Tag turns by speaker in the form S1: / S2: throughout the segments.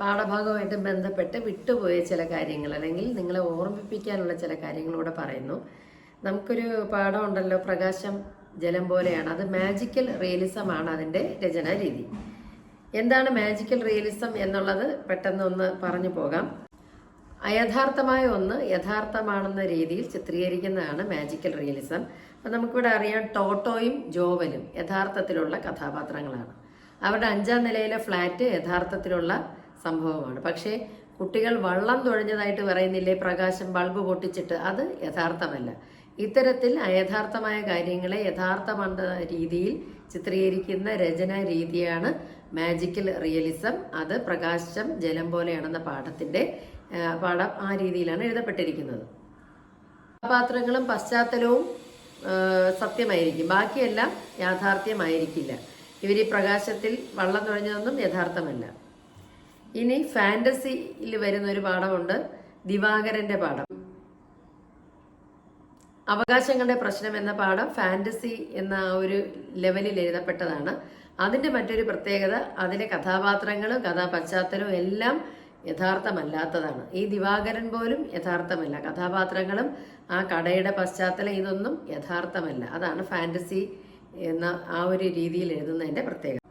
S1: പാഠഭാഗവുമായിട്ട് ബന്ധപ്പെട്ട് വിട്ടുപോയ ചില കാര്യങ്ങൾ അല്ലെങ്കിൽ നിങ്ങളെ ഓർമ്മിപ്പിക്കാനുള്ള ചില കാര്യങ്ങളൂടെ പറയുന്നു. നമുക്കൊരു പാഠം ഉണ്ടല്ലോ പ്രകാശം ജലം പോലെയാണ്. അത് മാജിക്കൽ റിയലിസം ആണ് അതിന്റെ രചനാ രീതി. എന്താണ് മാജിക്കൽ റിയലിസം എന്നുള്ളത് പെട്ടെന്ന് ഒന്ന് പറഞ്ഞു പോകാം. അയഥാർത്ഥമായ ഒന്ന് യഥാർത്ഥമാണെന്ന രീതിയിൽ ചിത്രീകരിക്കുന്നതാണ് മാജിക്കൽ റിയലിസം അപ്പം നമുക്കിവിടെ അറിയാം ടോട്ടോയും ജോവലും യഥാർത്ഥത്തിലുള്ള കഥാപാത്രങ്ങളാണ്. അവരുടെ അഞ്ചാം നിലയിലെ ഫ്ലാറ്റ് യഥാർത്ഥത്തിലുള്ള സംഭവമാണ്. പക്ഷേ കുട്ടികൾ വള്ളം തുഴഞ്ഞതായിട്ട് പറയുന്നില്ലേ? പ്രകാശം ബൾബ് പൊട്ടിച്ചിട്ട്. അത് യഥാർത്ഥമല്ല. ഇത്തരത്തിൽ അയഥാർത്ഥമായ കാര്യങ്ങളെ യഥാർത്ഥമെന്ന രീതിയിൽ ചിത്രീകരിക്കുന്ന രചന രീതിയാണ് മാജിക്കൽ റിയലിസം അത് പ്രകാശം ജലം പോലെയാണെന്ന പാഠത്തിന്റെ പാഠം ആ രീതിയിലാണ് എഴുതപ്പെട്ടിരിക്കുന്നത്. കഥാപാത്രങ്ങളും പശ്ചാത്തലവും സത്യമായിരിക്കും. ബാക്കിയെല്ലാം യാഥാർത്ഥ്യമായിരിക്കില്ല. ഇവർ ഈ പ്രകാശത്തിൽ വള്ളം തുഴഞ്ഞതൊന്നും യഥാർത്ഥമല്ല. ഇനി ഫാന്റസിയിൽ വരുന്ന ഒരു പാഠമുണ്ട്. ദിവാകരന്റെ പാഠം. അവകാശങ്ങളുടെ പ്രശ്നം എന്ന പാഠം ഫാന്റസി എന്ന ആ ഒരു ലെവലിൽ എഴുതപ്പെട്ടതാണ്. അതിന്റെ മറ്റൊരു പ്രത്യേകത അതിലെ കഥാപാത്രങ്ങളും കഥാപശ്ചാത്തലവും എല്ലാം യഥാർത്ഥമല്ലാത്തതാണ്. ഈ ദിവാകരൻ പോലും യഥാർത്ഥമല്ല. കഥാപാത്രങ്ങളും ആ കടയുടെ പശ്ചാത്തലം ഇതൊന്നും യഥാർത്ഥമല്ല. അതാണ് ഫാന്റസി എന്ന ആ ഒരു രീതിയിൽ എഴുതുന്നതിന്റെ പ്രത്യേകത.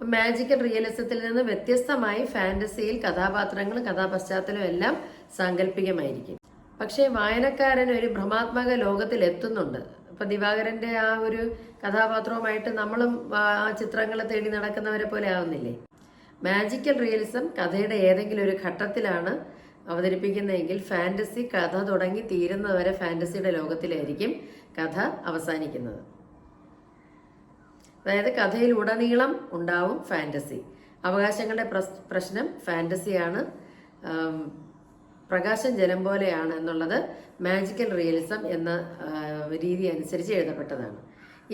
S1: മാജിക്കൽ റിയലിസത്തിൽ നിന്ന് വ്യത്യസ്തമായി ഫാന്റസിയിൽ കഥാപാത്രങ്ങളും കഥാപശ്ചാത്തലവും എല്ലാം സാങ്കല്പികമായിരിക്കും. പക്ഷേ വായനക്കാരൻ ഒരു ഭ്രമാത്മക ലോകത്തിൽ എത്തുന്നുണ്ട്. ഇപ്പൊ ദിവാകരന്റെ ആ ഒരു കഥാപാത്രവുമായിട്ട് നമ്മളും ആ ചിത്രങ്ങളെ തേടി നടക്കുന്നവരെ പോലെ ആവുന്നില്ലേ? മാജിക്കൽ റിയലിസം കഥയുടെ ഏതെങ്കിലും ഒരു ഘട്ടത്തിലാണ് അവതരിപ്പിക്കുന്നതെങ്കിൽ ഫാന്റസി കഥ തുടങ്ങി തീരുന്നവരെ ഫാന്റസിയുടെ ലോകത്തിലായിരിക്കും കഥ അവസാനിക്കുന്നത്. അതായത് കഥയിൽ ഉടനീളം ഉണ്ടാവും ഫാന്റസി അവകാശങ്ങളുടെ പ്രശ്നം ഫാന്റസിയാണ് പ്രകാശം ജലം പോലെയാണ് എന്നുള്ളത് മാജിക്കൽ റിയലിസം എന്ന രീതി അനുസരിച്ച് എഴുതപ്പെട്ടതാണ്.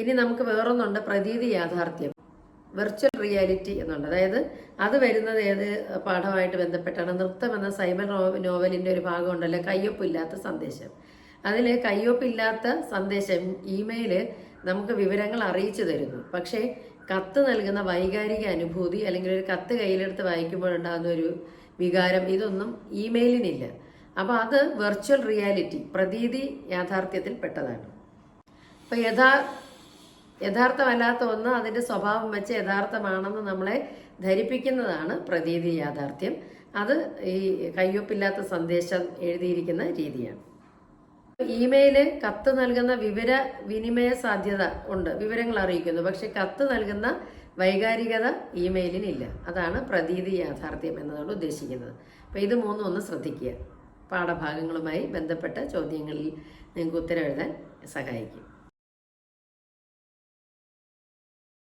S1: ഇനി നമുക്ക് വേറൊന്നുണ്ട് പ്രതീതി യാഥാർത്ഥ്യം. വെർച്വൽ റിയാലിറ്റി എന്നുള്ളത് അതായത് അത് വരുന്നത് ഏത് പാഠമായിട്ട് ബന്ധപ്പെട്ടാണ്? നൃത്തം എന്ന സൈബർ നോവലിന്റെ ഒരു ഭാഗമുണ്ടല്ലോ കയ്യൊപ്പില്ലാത്ത സന്ദേശം. അതിൽ കയ്യൊപ്പില്ലാത്ത സന്ദേശം ഇമെയിൽ നമുക്ക് വിവരങ്ങൾ അറിയിച്ചു തരുന്നു. പക്ഷേ കത്ത് നൽകുന്ന വൈകാരിക അനുഭൂതി അല്ലെങ്കിൽ ഒരു കത്ത് കയ്യിലെടുത്ത് വായിക്കുമ്പോഴുണ്ടാകുന്ന ഒരു വികാരം ഇതൊന്നും ഇമെയിലിനില്ല. അപ്പോൾ അത് വെർച്വൽ റിയാലിറ്റി പ്രതീതി യാഥാർത്ഥ്യത്തിൽ പെട്ടതാണ്. അപ്പോൾ യഥാ യഥാർത്ഥമല്ലാത്ത ഒന്ന് അതിന്റെ സ്വഭാവം വെച്ച് യഥാർത്ഥമാണെന്ന് നമ്മളെ ധരിപ്പിക്കുന്നതാണ് പ്രതീതി യാഥാർത്ഥ്യം. അത് ഈ കയ്യൊപ്പില്ലാത്ത സന്ദേശം എഴുതിയിരിക്കുന്ന രീതിയാണ്. ഇമെയിൽ കത്ത് നൽകുന്ന വിവര വിനിമയ സാധ്യത ഉണ്ട്. വിവരങ്ങൾ അറിയിക്കുന്നു. പക്ഷെ കത്ത് നൽകുന്ന വൈകാരികത ഇമെയിലിനില്ല. അതാണ് പ്രതീതി യാഥാർത്ഥ്യം എന്നതുകൊണ്ട് ഉദ്ദേശിക്കുന്നത്. അപ്പൊ ഇത് മൂന്നും ഒന്ന് ശ്രദ്ധിക്കുക. പാഠഭാഗങ്ങളുമായി ബന്ധപ്പെട്ട ചോദ്യങ്ങളിൽ നിങ്ങൾക്ക് ഉത്തരം എഴുതാൻ സഹായിക്കും.